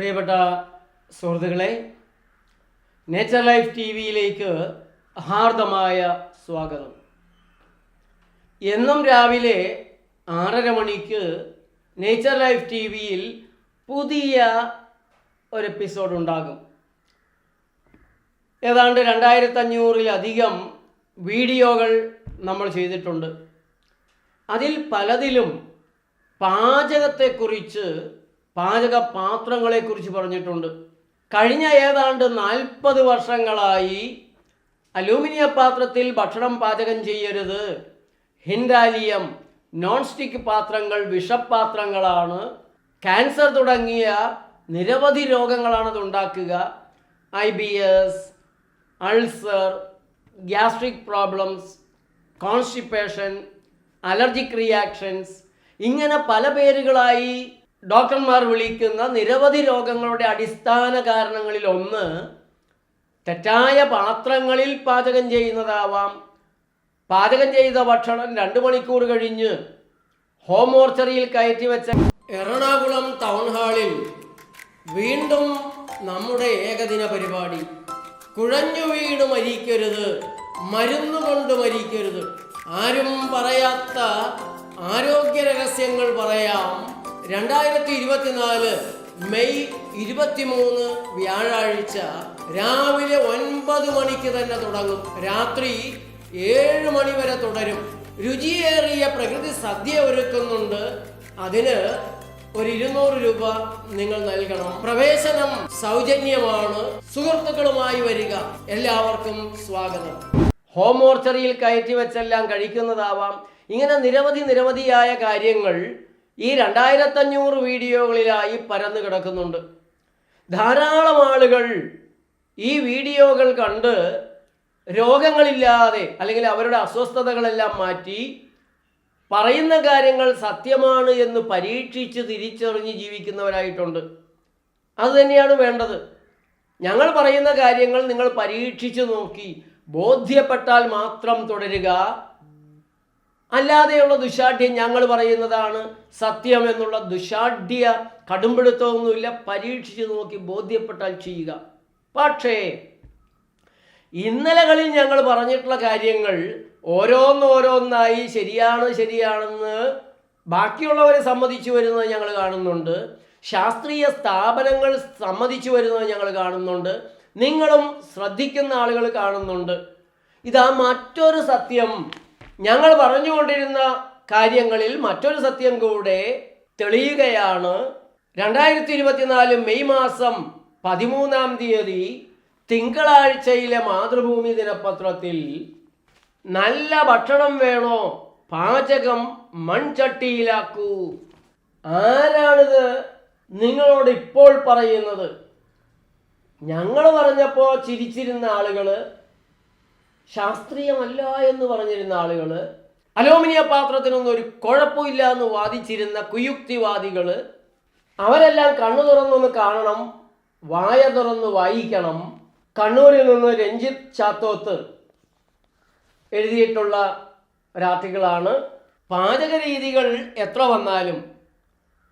പ്രിയപ്പെട്ട സുഹൃത്തുക്കളെ nature life T വിയിലേക്ക് ഹാർദമായ സ്വാഗതം. എന്നും രാവിലെ ആറര മണിക്ക് നേച്ചർ ലൈഫ് ടി വിയിൽ പുതിയ ഒരു എപ്പിസോഡ് ഉണ്ടാകും. ഏതാണ്ട് രണ്ടായിരത്തഞ്ഞൂറിലധികം വീഡിയോകൾ നമ്മൾ ചെയ്തിട്ടുണ്ട്. അതിൽ പലതിലും പാചകത്തെക്കുറിച്ച് പാചക പാത്രങ്ങളെക്കുറിച്ച് പറഞ്ഞിട്ടുണ്ട്. കഴിഞ്ഞ ഏതാണ്ട് നാൽപ്പത് വർഷങ്ങളായി അലൂമിനിയ പാത്രത്തിൽ ഭക്ഷണം പാചകം ചെയ്യരുത്. ഹിൻഡാലിയം നോൺ സ്റ്റിക്ക് പാത്രങ്ങൾ വിഷപ്പാത്രങ്ങളാണ്. ക്യാൻസർ തുടങ്ങിയ നിരവധി രോഗങ്ങളാണ് ഉണ്ടാക്കുക I B S ulcer gastric problems constipation allergic reactions ഇങ്ങനെ പല പേരുകളായി ഡോക്ടർമാർ വിളിക്കുന്ന നിരവധി രോഗങ്ങളുടെ അടിസ്ഥാന കാരണങ്ങളിൽ ഒന്ന് തെറ്റായ പാത്രങ്ങളിൽ പാചകം ചെയ്യുന്നതാവാം. പാചകം ചെയ്ത ഭക്ഷണം രണ്ട് മണിക്കൂർ കഴിഞ്ഞ് ഹോം മോർച്ചറിയിൽ കയറ്റി വെച്ച എറണാകുളം ടൗൺ ഹാളിൽ വീണ്ടും നമ്മുടെ ഏകദിന പരിപാടി. കുഴഞ്ഞു വീണ് മരിക്കരുത് മരുന്നുകൊണ്ട് മരിക്കരുത്. ആരും പറയാത്ത ആരോഗ്യ രഹസ്യങ്ങൾ പറയാം. രണ്ടായിരത്തി ഇരുപത്തിനാല് മെയ് ഇരുപത്തിമൂന്ന് വ്യാഴാഴ്ച രാവിലെ ഒൻപത് മണിക്ക് തന്നെ തുടങ്ങും. രാത്രി ഏഴ് മണി വരെ തുടരും. രുചിയേറിയ പ്രകൃതി സദ്യ ഒരുക്കുന്നുണ്ട്. അതിന് ഒരു ഇരുന്നൂറ് രൂപ നിങ്ങൾ നൽകണം. പ്രവേശനം സൗജന്യമാണ്. സുഹൃത്തുക്കളുമായി വരിക. എല്ലാവർക്കും സ്വാഗതം. ഹോം മോർച്ചറിയിൽ കയറ്റി വെച്ചെല്ലാം കഴിക്കുന്നതാവാം. ഇങ്ങനെ നിരവധി നിരവധിയായ കാര്യങ്ങൾ ഈ രണ്ടായിരത്തഞ്ഞൂറ് വീഡിയോകളിലായി പരന്നു കിടക്കുന്നുണ്ട്. ധാരാളം ആളുകൾ ഈ വീഡിയോകൾ കണ്ട് രോഗങ്ങളില്ലാതെ അല്ലെങ്കിൽ അവരുടെ അസ്വസ്ഥതകളെല്ലാം മാറ്റി പറയുന്ന കാര്യങ്ങൾ സത്യമാണ് എന്ന് പരീക്ഷിച്ച് തിരിച്ചറിഞ്ഞ് ജീവിക്കുന്നവരായിട്ടുണ്ട്. അതുതന്നെയാണ് വേണ്ടത്. ഞങ്ങൾ പറയുന്ന കാര്യങ്ങൾ നിങ്ങൾ പരീക്ഷിച്ച് നോക്കി. ബോധ്യപ്പെട്ടാൽ മാത്രം തുടരുക. അല്ലാതെയുള്ള ദുശാഠ്യം ഞങ്ങൾ പറയുന്നതാണ് സത്യം എന്നുള്ള ദുശാഠ്യ കടുംപിടുത്തമൊന്നുമില്ല. പരീക്ഷിച്ച് നോക്കി ബോധ്യപ്പെട്ടാൽ ചെയ്യുക. പക്ഷേ ഇന്നലകളിൽ ഞങ്ങൾ പറഞ്ഞിട്ടുള്ള കാര്യങ്ങൾ ഓരോന്നോരോന്നായി ശരിയാണ് ശരിയാണെന്ന് ബാക്കിയുള്ളവരെ സമ്മതിച്ചു വരുന്നത് ഞങ്ങൾ കാണുന്നുണ്ട്. ശാസ്ത്രീയ സ്ഥാപനങ്ങൾ സമ്മതിച്ചു വരുന്നത് ഞങ്ങൾ കാണുന്നുണ്ട്. നിങ്ങളും ശ്രദ്ധിക്കുന്ന ആളുകൾ കാണുന്നുണ്ട്. ഇതാ മറ്റൊരു സത്യം. ഞങ്ങൾ പറഞ്ഞുകൊണ്ടിരുന്ന കാര്യങ്ങളിൽ മറ്റൊരു സത്യം കൂടെ തെളിയുകയാണ്. രണ്ടായിരത്തി ഇരുപത്തിനാല് മെയ് മാസം പതിമൂന്നാം തീയതി തിങ്കളാഴ്ചയിലെ മാതൃഭൂമി ദിനപത്രത്തിൽ നല്ല ഭക്ഷണം വേണോ? പാചകം മൺചട്ടിയിലാക്കൂ. ആരാണിത്? നിങ്ങളോട് ഇപ്പോൾ പറയുന്നത്. ഞങ്ങൾ പറഞ്ഞപ്പോൾ ചിരിച്ചിരുന്ന ആളുകൾ ശാസ്ത്രീയമല്ല എന്ന് പറഞ്ഞിരുന്ന ആളുകൾ അലോമിനിയ പാത്രത്തിനൊന്നും ഒരു കുഴപ്പമില്ല എന്ന് വാദിച്ചിരുന്ന കുയുക്തിവാദികൾ അവരെല്ലാം കണ്ണു തുറന്നൊന്ന് കാണണം വായ തുറന്ന് വായിക്കണം. കണ്ണൂരിൽ നിന്ന് രഞ്ജിത് ചാത്തോത്ത് എഴുതിയിട്ടുള്ള ഒരാർട്ടിക്കിളാണ് പാചക രീതികൾ എത്ര വന്നാലും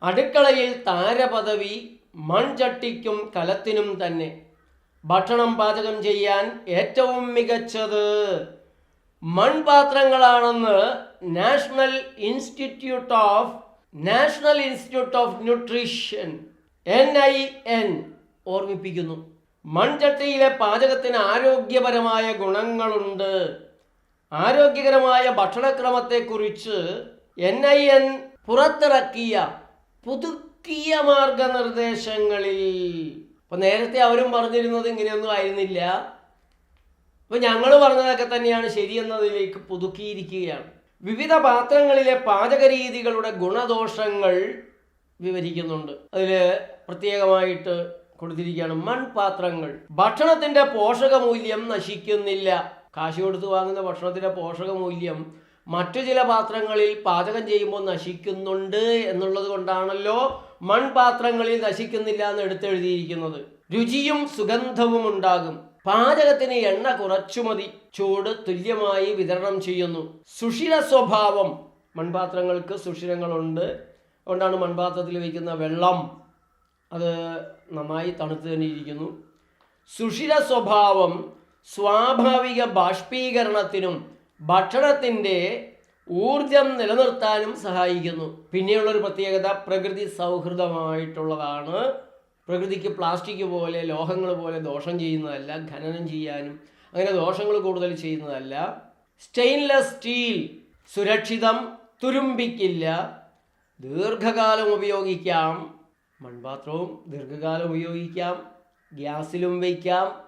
അടുക്കളയിൽ താരപദവി മൺചട്ടിക്കും കലത്തിനും തന്നെ. ഭക്ഷണം പാചകം ചെയ്യാൻ ഏറ്റവും മികച്ചത് മൺപാത്രങ്ങളാണെന്ന് national institute of national institute of nutrition N I N ഓർമ്മിപ്പിക്കുന്നു. മൺചട്ടിയിലെ പാചകത്തിന് ആരോഗ്യപരമായ ഗുണങ്ങളുണ്ട്. ആരോഗ്യകരമായ ഭക്ഷണക്രമത്തെക്കുറിച്ച് എൻ ഐ എൻ പുറത്തിറക്കിയ പുതുക്കിയ മാർഗനിർദ്ദേശങ്ങളിൽ അപ്പൊ നേരത്തെ അവരും പറഞ്ഞിരുന്നത് ഇങ്ങനെയൊന്നും ആയിരുന്നില്ല. അപ്പൊ ഞങ്ങൾ പറഞ്ഞതൊക്കെ തന്നെയാണ് ശരിയെന്നതിലേക്ക് പുതുക്കിയിരിക്കുകയാണ്. വിവിധ പാത്രങ്ങളിലെ പാചക രീതികളുടെ ഗുണദോഷങ്ങൾ വിവരിക്കുന്നുണ്ട്. അതിൽ പ്രത്യേകമായിട്ട് കൊടുത്തിരിക്കുകയാണ് മൺപാത്രങ്ങൾ. ഭക്ഷണത്തിന്റെ പോഷകമൂല്യം നശിക്കുന്നില്ല. കാശ് കൊടുത്ത് വാങ്ങുന്ന ഭക്ഷണത്തിന്റെ പോഷകമൂല്യം മറ്റു ചില പാത്രങ്ങളിൽ പാചകം ചെയ്യുമ്പോൾ നശിക്കുന്നുണ്ട് എന്നുള്ളത് കൊണ്ടാണല്ലോ മൺപാത്രങ്ങളിൽ നശിക്കുന്നില്ല എന്ന് എടുത്തെഴുതിയിരിക്കുന്നത്. രുചിയും സുഗന്ധവും ഉണ്ടാകും. പാചകത്തിന് എണ്ണ കുറച്ചു മതി. ചൂട് തുല്യമായി വിതരണം ചെയ്യുന്നു. സുഷിര സ്വഭാവം. മൺപാത്രങ്ങൾക്ക് സുഷിരങ്ങളുണ്ട്. അതുകൊണ്ടാണ് മൺപാത്രത്തിൽ വയ്ക്കുന്ന വെള്ളം. അത് നന്നായി തണുത്ത് തന്നെ ഇരിക്കുന്നു സുഷിര സ്വഭാവം സ്വാഭാവിക ബാഷ്പീകരണത്തിനും ഭക്ഷണത്തിന്റെ ഊർജം നിലനിർത്താനും സഹായിക്കുന്നു. പിന്നെയുള്ളൊരു പ്രത്യേകത പ്രകൃതി സൗഹൃദമായിട്ടുള്ളതാണ്. പ്രകൃതിക്ക് പ്ലാസ്റ്റിക് പോലെ ലോഹങ്ങൾ പോലെ ദോഷം ചെയ്യുന്നതല്ല ഖനനം ചെയ്യാനും. അങ്ങനെ ദോഷങ്ങൾ കൂടുതൽ ചെയ്യുന്നതല്ല. സ്റ്റെയിൻലെസ് സ്റ്റീൽ സുരക്ഷിതം തുരുമ്പിക്കില്ല. ദീർഘകാലം ഉപയോഗിക്കാം. മൺപാത്രവും ദീർഘകാലം ഉപയോഗിക്കാം. ഗ്യാസിലും വയ്ക്കാം.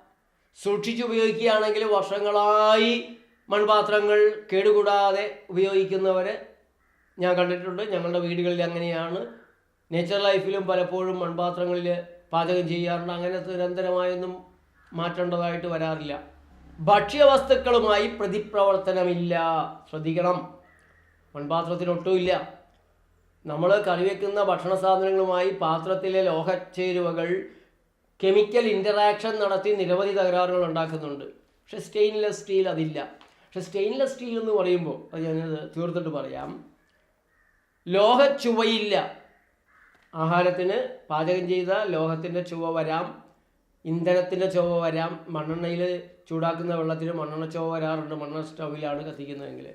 സൂക്ഷിച്ചുപയോഗിക്കുകയാണെങ്കിൽ വർഷങ്ങളായി മൺപാത്രങ്ങൾ കേടുകൂടാതെ ഉപയോഗിക്കുന്നവരെ ഞാൻ കണ്ടിട്ടുണ്ട്. ഞങ്ങളുടെ വീടുകളിൽ അങ്ങനെയാണ്. നേച്ചർ ലൈഫിലും പലപ്പോഴും മൺപാത്രങ്ങളിൽ പാചകം ചെയ്യാറുണ്ട്. അങ്ങനെ നിരന്തരമായൊന്നും മാറ്റേണ്ടതായിട്ട് വരാറില്ല. ഭക്ഷ്യവസ്തുക്കളുമായി പ്രതിപ്രവർത്തനമില്ല. ശ്രദ്ധിക്കണം. മൺപാത്രത്തിനൊട്ടുമില്ല. നമ്മൾ കറി വെക്കുന്ന ഭക്ഷണ സാധനങ്ങളുമായി പാത്രത്തിലെ ലോഹച്ചേരുവകൾ കെമിക്കൽ ഇന്ററാക്ഷൻ നടത്തി നിരവധി തകരാറുകൾ ഉണ്ടാക്കുന്നുണ്ട്. പക്ഷെ സ്റ്റെയിൻലെസ് സ്റ്റീൽ അതില്ല. പക്ഷെ സ്റ്റെയിൻലെസ് സ്റ്റീൽ എന്ന് പറയുമ്പോൾ അത് ഞാനത് തീർത്തിട്ട് പറയാം. ലോഹ ചുവയില്ല ആഹാരത്തിന് പാചകം ചെയ്ത ലോഹത്തിന്റെ ചുവ വരാം. ഇന്ധനത്തിന്റെ ചുവ വരാം. മണ്ണെണ്ണയിൽ ചൂടാക്കുന്ന വെള്ളത്തിന് മണ്ണെണ്ണ ചുവ വരാറുണ്ട്. മണ്ണെണ്ണ സ്റ്റൗവിലാണ് കത്തിക്കുന്നതെങ്കിൽ.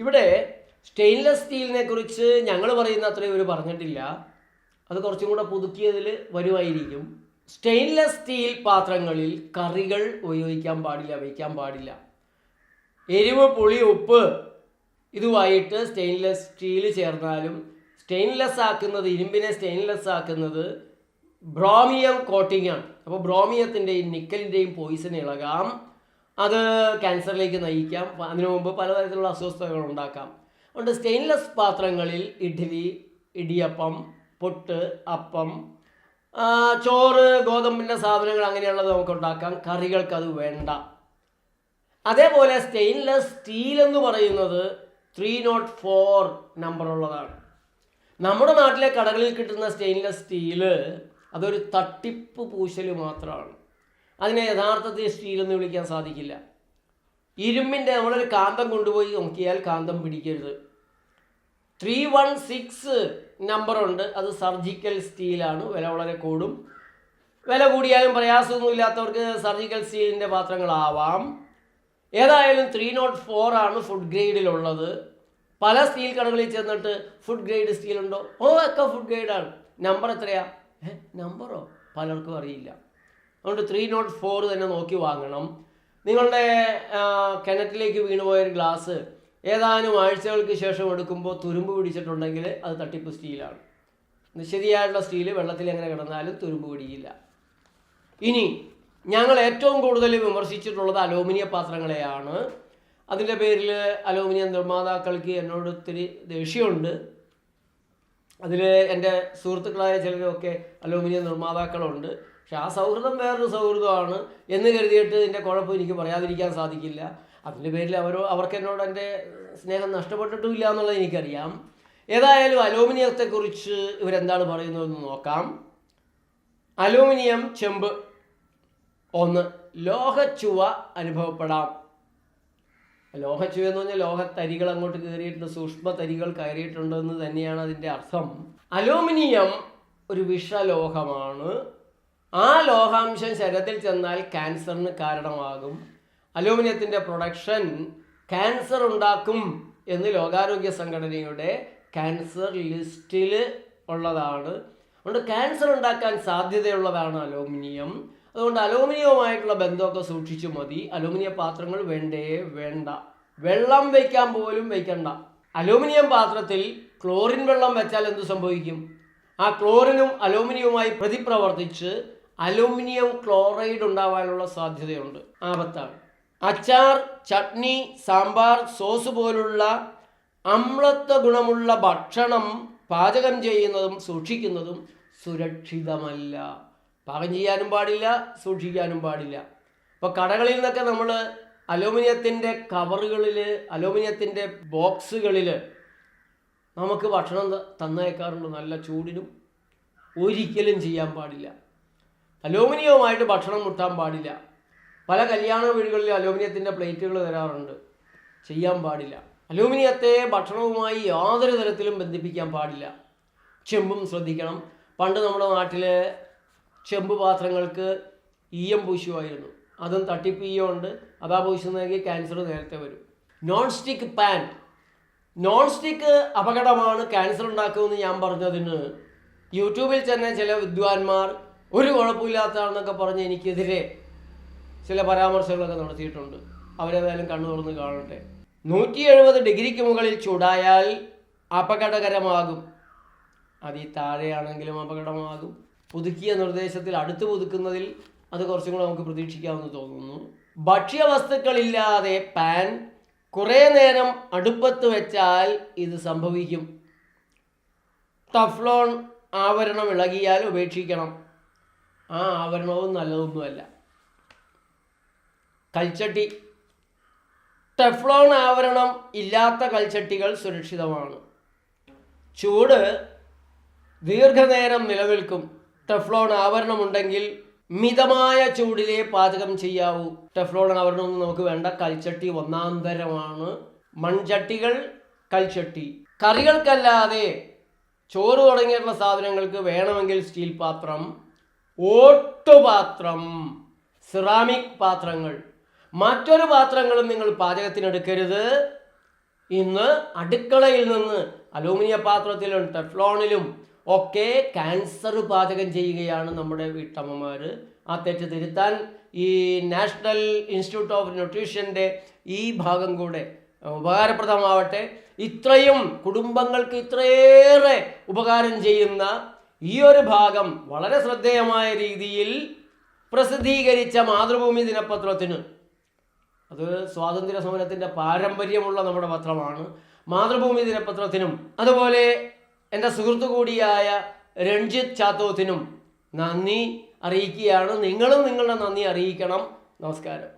ഇവിടെ സ്റ്റെയിൻലെസ് സ്റ്റീലിനെ കുറിച്ച് ഞങ്ങൾ പറയുന്ന അത്രയും ഇവർ പറഞ്ഞിട്ടില്ല. അത് കുറച്ചും കൂടെ പുതുക്കിയതിൽ വരുമായിരിക്കും. സ്റ്റെയിൻലെസ് സ്റ്റീൽ പാത്രങ്ങളിൽ കറികൾ ഉപയോഗിക്കാൻ പാടില്ല വയ്ക്കാൻ പാടില്ല. എരിവ് പുളി ഉപ്പ് ഇതുമായിട്ട് സ്റ്റെയിൻലെസ് സ്റ്റീൽ ചേർന്നാലും സ്റ്റെയിൻലെസ് ആക്കുന്നത് ഇരുമ്പിനെ സ്റ്റെയിൻലെസ് ആക്കുന്നത് ബ്രോമിയം കോട്ടിംഗ് ആണ്. അപ്പോൾ ബ്രോമിയത്തിന്റെയും നിക്കലിന്റെയും പോയിസൺ ഇളകാം. അത് ക്യാൻസറിലേക്ക് നയിക്കാം. അതിനു മുമ്പ് പലതരത്തിലുള്ള അസ്വസ്ഥതകൾ ഉണ്ടാക്കാം. അതുകൊണ്ട് സ്റ്റെയിൻലെസ് പാത്രങ്ങളിൽ ഇഡ്ഡലി ഇടിയപ്പം പൊട്ട് അപ്പം ചോറ് ഗോതമ്പിന്റെ സാധനങ്ങൾ അങ്ങനെയുള്ളത് നമുക്ക് ഉണ്ടാക്കാം. കറികൾക്ക് വേണ്ട. അതേപോലെ സ്റ്റെയിൻലെസ് സ്റ്റീൽ എന്ന് പറയുന്നത് ത്രീ നോട്ട് ഫോർ നമ്പർ ഉള്ളതാണ്. നമ്മുടെ നാട്ടിലെ കടകളിൽ കിട്ടുന്ന സ്റ്റെയിൻലെസ് സ്റ്റീൽ അതൊരു തട്ടിപ്പ് പൂശൽ മാത്രമാണ്. അതിനെ യഥാർത്ഥത്തിൽ സ്റ്റീൽ എന്ന് വിളിക്കാൻ സാധിക്കില്ല. ഇരുമ്പിന്റെ നമ്മളൊരു കാന്തം കൊണ്ടുപോയി നോക്കിയാൽ കാന്തം പിടിക്കരുത്. ത്രീ വൺ സിക്സ് നമ്പറുണ്ട് അത് സർജിക്കൽ സ്റ്റീലാണ് വില വളരെ കൂടും. വില കൂടിയാലും പ്രയാസമൊന്നുമില്ലാത്തവർക്ക് സർജിക്കൽ സ്റ്റീലിന്റെ പാത്രങ്ങളാവാം. ഏതായാലും ത്രീ നോട്ട് ഫോർ ആണ് ഫുഡ് ഗ്രേഡിലുള്ളത് പല സ്റ്റീൽ കടകളിൽ ചെന്നിട്ട് ഫുഡ് ഗ്രേഡ് സ്റ്റീൽ ഉണ്ടോ? ഓ ഒക്കെ ഫുഡ് ഗ്രേഡാണ് നമ്പർ എത്രയാ? ഏ നമ്പറോ പലർക്കും അറിയില്ല. അതുകൊണ്ട് ത്രീ നോട്ട് ഫോർ തന്നെ നോക്കി വാങ്ങണം. നിങ്ങളുടെ കിണറ്റിലേക്ക് വീണുപോയൊരു ഗ്ലാസ് ഏതാനും ആഴ്ചകൾക്ക് ശേഷം എടുക്കുമ്പോൾ തുരുമ്പ് പിടിച്ചിട്ടുണ്ടെങ്കിൽ അത് തട്ടിപ്പ് സ്റ്റീലാണ് ശരിയായിട്ടുള്ള സ്റ്റീൽ വെള്ളത്തിൽ എങ്ങനെ കിടന്നാലും തുരുമ്പ് പിടിക്കില്ല. ഇനി ഞങ്ങൾ ഏറ്റവും കൂടുതൽ വിമർശിച്ചിട്ടുള്ളത് അലൂമിനിയ പാത്രങ്ങളെയാണ്. അതിന്റെ പേരിൽ അലൂമിനിയം നിർമ്മാതാക്കൾക്ക് എന്നോട് ഒത്തിരി ദേഷ്യമുണ്ട്. അതിൽ എന്റെ സുഹൃത്തുക്കളായ ചിലരൊക്കെ അലൂമിനിയം നിർമ്മാതാക്കളുണ്ട്. പക്ഷെ ആ സൗഹൃദം വേറൊരു സൗഹൃദമാണ് എന്ന് കരുതിയിട്ട് ഇതിന്റെ കുഴപ്പം എനിക്ക് പറയാതിരിക്കാൻ സാധിക്കില്ല. അതിന്റെ പേരിൽ അവരോ അവർക്ക് എന്നോട് എന്റെ സ്നേഹം നഷ്ടപ്പെട്ടിട്ടുമില്ല എന്നുള്ളത് എനിക്കറിയാം. ഏതായാലും അലൂമിനിയത്തെക്കുറിച്ച് ഇവരെന്താണ് പറയുന്നതെന്ന് നോക്കാം. അലൂമിനിയം ചെമ്പ്. ഒന്ന് ലോഹച്ചുവ അനുഭവപ്പെടാം. ലോഹച്ചുവ എന്ന് പറഞ്ഞാൽ ലോഹത്തരികൾ അങ്ങോട്ട് കയറിയിട്ടുണ്ട് സൂക്ഷ്മ തരികൾ കയറിയിട്ടുണ്ട് എന്ന് തന്നെയാണ് അതിന്റെ അർത്ഥം. അലൂമിനിയം ഒരു വിഷലോഹമാണ്. ആ ലോഹാംശം ശരീരത്തിൽ ചെന്നാൽ ക്യാൻസറിന് കാരണമാകും. അലൂമിനിയത്തിന്റെ പ്രൊഡക്ഷൻ ക്യാൻസർ ഉണ്ടാക്കും എന്ന് ലോകാരോഗ്യ സംഘടനയുടെ ക്യാൻസർ ലിസ്റ്റിൽ ഉള്ളതാണ്. അതുകൊണ്ട് ക്യാൻസർ ഉണ്ടാക്കാൻ സാധ്യതയുള്ളതാണ് അലൂമിനിയം. അതുകൊണ്ട് അലൂമിനിയവുമായിട്ടുള്ള ബന്ധമൊക്കെ സൂക്ഷിച്ചു മതി. അലൂമിനിയം പാത്രങ്ങൾ വേണ്ടേ? വേണ്ട. വെള്ളം വയ്ക്കാൻ പോലും വയ്ക്കണ്ട. അലൂമിനിയം പാത്രത്തിൽ ക്ലോറിൻ വെള്ളം വെച്ചാൽ എന്ത് സംഭവിക്കും? ആ ക്ലോറിനും അലൂമിനിയവുമായി പ്രതിപ്രവർത്തിച്ച് അലൂമിനിയം ക്ലോറൈഡ് ഉണ്ടാവാനുള്ള സാധ്യതയുണ്ട്. ആപത്താണ്. അച്ചാർ ചട്നി സാമ്പാർ സോസ് പോലുള്ള അമ്ലത്വ ഗുണമുള്ള ഭക്ഷണം പാചകം ചെയ്യുന്നതും സൂക്ഷിക്കുന്നതും സുരക്ഷിതമല്ല. പാകം ചെയ്യാനും പാടില്ല സൂക്ഷിക്കാനും പാടില്ല. ഇപ്പോൾ കടകളിൽ നിന്നൊക്കെ നമ്മൾ അലൂമിനിയത്തിന്റെ കവറുകളിൽ അലൂമിനിയത്തിന്റെ ബോക്സുകളിൽ നമുക്ക് ഭക്ഷണം തന്നേക്കാറുണ്ട് നല്ല ചൂടിനും ഒരിക്കലും ചെയ്യാൻ പാടില്ല. അലൂമിനിയവുമായിട്ട് ഭക്ഷണം മുട്ടാൻ പാടില്ല. പല കല്യാണ വീടുകളിൽ അലൂമിനിയത്തിന്റെ പ്ലേറ്റുകൾ തരാറുണ്ട്. ചെയ്യാൻ പാടില്ല. അലൂമിനിയത്തെ ഭക്ഷണവുമായി യാതൊരു തരത്തിലും ബന്ധിപ്പിക്കാൻ പാടില്ല. ചെമ്പും ശ്രദ്ധിക്കണം. പണ്ട് നമ്മുടെ നാട്ടിൽ ചെമ്പ് പാത്രങ്ങൾക്ക് ഈയം പൂശുമായിരുന്നു അതും തട്ടിപ്പ് ഈയം ഉണ്ട് അതാ പൂശുന്നതെങ്കിൽ ക്യാൻസർ നേരത്തെ വരും. Non stick pan non stick അപകടമാണ് ക്യാൻസർ ഉണ്ടാക്കുമെന്ന് ഞാൻ പറഞ്ഞതിന് യൂട്യൂബിൽ തന്നെ ചില വിദ്വാൻമാർ ഒരു കുഴപ്പമില്ലാത്തതാണെന്നൊക്കെ പറഞ്ഞ് എനിക്കെതിരെ ചില പരാമർശങ്ങളൊക്കെ നടത്തിയിട്ടുണ്ട്. അവരേതായാലും കണ്ണു തുറന്ന് കാണട്ടെ. നൂറ്റി എഴുപത് ഡിഗ്രിക്ക് മുകളിൽ ചൂടായാൽ അപകടകരമാകും. അതിൽ താഴെയാണെങ്കിലും അപകടമാകും. പുതുക്കിയ നിർദ്ദേശത്തിൽ അടുത്ത് പുതുക്കുന്നതിൽ അത് കുറച്ചും കൂടെ നമുക്ക് പ്രതീക്ഷിക്കാമെന്ന് തോന്നുന്നു. ഭക്ഷ്യവസ്തുക്കളില്ലാതെ പാൻ കുറേ നേരം അടുപ്പത്ത് വെച്ചാൽ ഇത് സംഭവിക്കും. ടഫ്ലോൺ ആവരണം ഇളകിയാൽ ഉപേക്ഷിക്കണം. ആ ആവരണവും നല്ലതൊന്നുമല്ല. കൽച്ചട്ടി. ടെഫ്ലോൺ ആവരണം ഇല്ലാത്ത കൽച്ചട്ടികൾ സുരക്ഷിതമാണ്. ചൂട് ദീർഘനേരം നിലനിൽക്കും. ടെഫ്ലോൺ ആവരണമുണ്ടെങ്കിൽ മിതമായ ചൂടിലേ പാചകം ചെയ്യാവൂ. ടെഫ്ലോൺ ആവരണമൊന്നും നമുക്ക് വേണ്ട. കൽച്ചട്ടി ഒന്നാന്തരമാണ്. മൺചട്ടികൾ കൽച്ചട്ടി. കറികൾക്കല്ലാതെ ചോറ് തുടങ്ങിയിട്ടുള്ള സാധനങ്ങൾക്ക് വേണമെങ്കിൽ സ്റ്റീൽ പാത്രം ഓട്ടുപാത്രം സിറാമിക് പാത്രങ്ങൾ. മറ്റൊരു പാത്രങ്ങളും നിങ്ങൾ പാചകത്തിനെടുക്കരുത് ഇന്ന് അടുക്കളയിൽ നിന്ന് അലൂമിനിയ പാത്രത്തിലും ടെഫ്ലോണിലും ഒക്കെ ക്യാൻസർ പാചകം ചെയ്യുകയാണ് നമ്മുടെ വീട്ടമ്മമാർ ആ തെറ്റ് തിരുത്താൻ ഈ നാഷണൽ ഇൻസ്റ്റിറ്റ്യൂട്ട് ഓഫ് ന്യൂട്രീഷന്റെ ഈ ഭാഗം കൂടെ ഉപകാരപ്രദമാവട്ടെ. ഇത്രയും കുടുംബങ്ങൾക്ക് ഇത്രയേറെ ഉപകാരം ചെയ്യുന്ന ഈ ഒരു ഭാഗം വളരെ ശ്രദ്ധേയമായ രീതിയിൽ പ്രസിദ്ധീകരിച്ച മാതൃഭൂമി ദിനപത്രത്തിന്. അത് സ്വാതന്ത്ര്യ സമരത്തിന്റെ പാരമ്പര്യമുള്ള നമ്മുടെ പത്രമാണ്. മാതൃഭൂമി ദിനപത്രത്തിനും അതുപോലെ എന്റെ സുഹൃത്തു കൂടിയായ രഞ്ജിത്ത് ചാത്തോത്തിനും നന്ദി അറിയിക്കുകയാണ്. നിങ്ങളും നിങ്ങളുടെ നന്ദി അറിയിക്കണം. നമസ്കാരം.